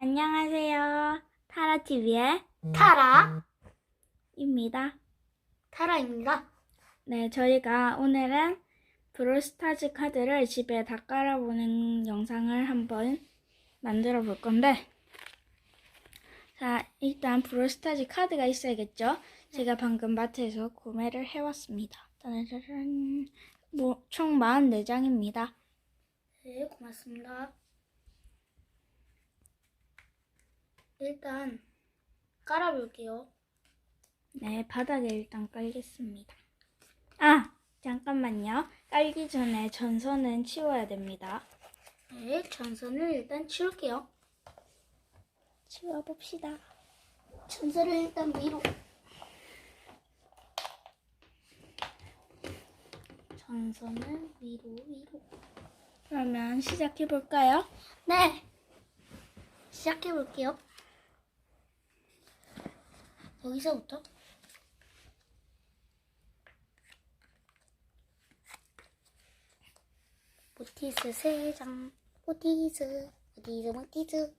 안녕하세요. 타라TV의 타라, 입니다. 타라입니다. 네, 저희가 오늘은 브롤스타즈 카드를 집에 다 깔아보는 영상을 한번 만들어 볼 건데, 자, 일단 브롤스타즈 카드가 있어야겠죠? 제가 방금 마트에서 구매를 해왔습니다. 짜라란, 뭐, 총 44장입니다. 네, 고맙습니다. 일단 깔아볼게요. 네, 바닥에 일단 깔겠습니다. 아, 잠깐만요. 깔기 전에 전선은 치워야 됩니다. 네, 전선을 일단 치울게요. 치워봅시다. 전선을 일단 위로. 전선은 위로, 위로. 그러면 시작해볼까요? 네, 시작해볼게요. 여기서부터. 모티스 세 장. 모티스, 모티스, 모티스.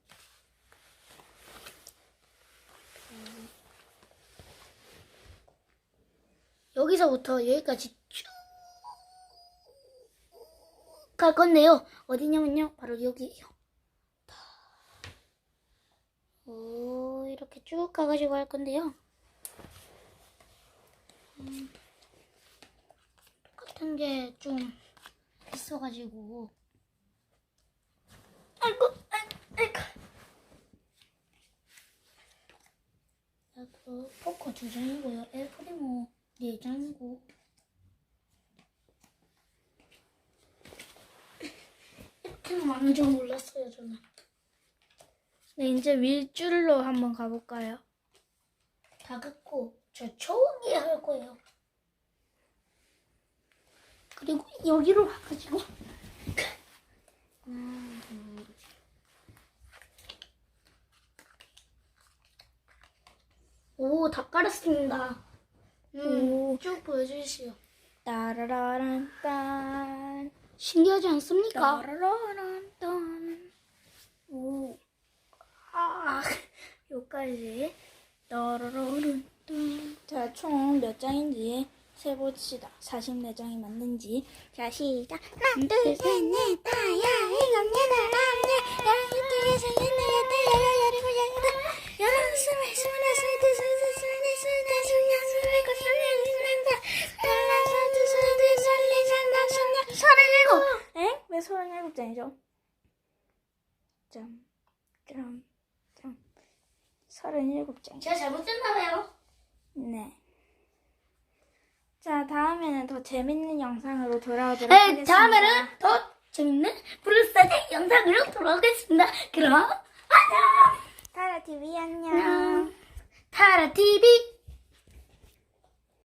여기서부터 여기까지 쭉 갈 건데요. 어디냐면요. 바로 여기요. 오, 이렇게 쭉 가가지고 할 건데요. 음, 똑같은 게 좀 있어가지고. 아이고, 아이고, 아이고. 그 포커 두 장이고요. 엘프리모 네 장이고. 이렇게 많은 줄 몰랐어요, 저는. 네, 이제 윗줄로 한번 가볼까요? 다 긋고 저 초기 할 거예요. 그리고 여기로 와가지고 음. 오, 다 깔았습니다. 음, 오. 쭉 보여주시오. 따라라란 딴. 신기하지 않습니까? 따라라란 끝까지 자, 총 몇 장인지 세봅시다. 44장이 맞는지. 자, 시작. 하나, 둘, 셋, 넷, 다, 야, 일곱, 여덟, 아홉, 열, 열한, 열, 열, 열, 열, 열, 열일 열여덟, 열한, 스물, 스물 스물둘, 스물셋, 스물넷, 스물 다 스물여섯, 스물일곱, 스물여덟, 스물여덟, 스물하나, 스물둘, 스물셋, 스물넷, 스물 네, 다 스물여섯, 네. 서른일곱. 엥? 왜 서른일곱 장이죠? 짠, 짠, 짠. 37장. 제가 잘못했나봐요. 네. 자, 다음에는 더 재밌는 영상으로 돌아오도록 네, 하겠습니다. 다음에는 더 재밌는 브루스타의 영상으로 돌아오겠습니다. 그럼 안녕! 타라TV 안녕! 음, 타라TV!